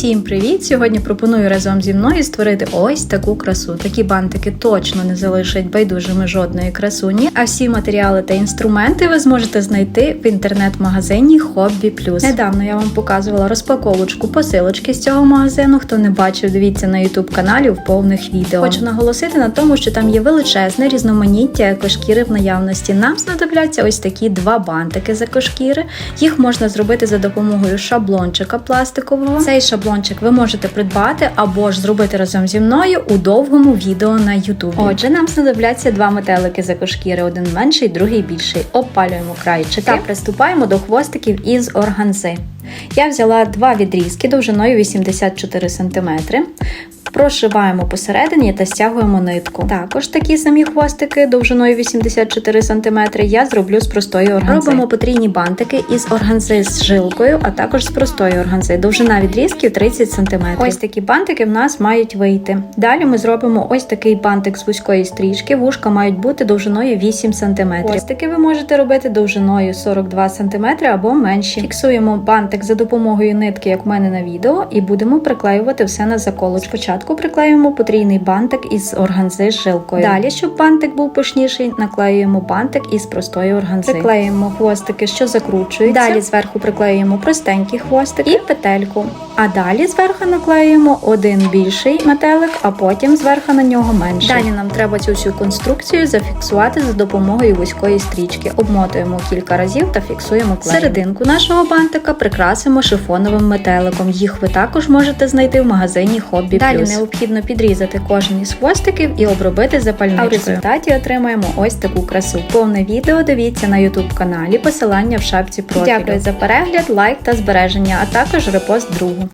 Всім привіт! Сьогодні пропоную разом зі мною створити ось таку красу. Такі бантики точно не залишать байдужими жодної красуні, а всі матеріали та інструменти ви зможете знайти в інтернет-магазині Hobby Plus. Недавно я вам показувала розпаковочку посилочки з цього магазину. Хто не бачив, дивіться на YouTube каналі в повних відео. Хочу наголосити на тому, що там є величезне різноманіття екошкіри в наявності. Нам знадобляться ось такі два бантики з екошкіри. Їх можна зробити за допомогою шаблончика пластикового. Цей шаблончик ви можете придбати або ж зробити разом зі мною у довгому відео на YouTube. Отже, нам знадобляться два метелики за кошкіри, один менший, другий більший. Обпалюємо крайчики та приступаємо до хвостиків із органзи. Я взяла два відрізки довжиною 84 см. Прошиваємо посередині та стягуємо нитку. Також такі самі хвостики довжиною 84 см я зроблю з простої органзи. Робимо потрійні бантики із органзи з жилкою, а також з простої органзи. Довжина відрізків 30 см. Ось такі бантики в нас мають вийти. Далі ми зробимо ось такий бантик з вузької стрічки. Вушка мають бути довжиною 8 см. Хвостики ви можете робити довжиною 42 см або менші. Фіксуємо бантик за допомогою нитки, як в мене на відео, і будемо приклеювати все на заколочку. Спочатку приклеюємо потрійний бантик із органзи з жилкою. Далі, щоб бантик був пишніший, наклеюємо бантик із простої органзи. Приклеюємо хвостики, що закручуються. Далі зверху приклеюємо простенький хвостик і петельку. А далі зверху наклеюємо один більший метелик, а потім зверху на нього менший. Далі нам треба цю всю конструкцію зафіксувати за допомогою вузької стрічки. Обмотуємо кілька разів та фіксуємо клеєм. Серединку нашого бантика прикрасимо шифоновим метеликом. Їх ви також можете знайти в магазині Hobby Далі необхідно підрізати кожен із хвостиків і обробити запальничкою. А в результаті отримаємо ось таку красу. Повне відео дивіться на YouTube каналі, посилання в шапці профілю. Дякую за перегляд, лайк та збереження, а також репост другу.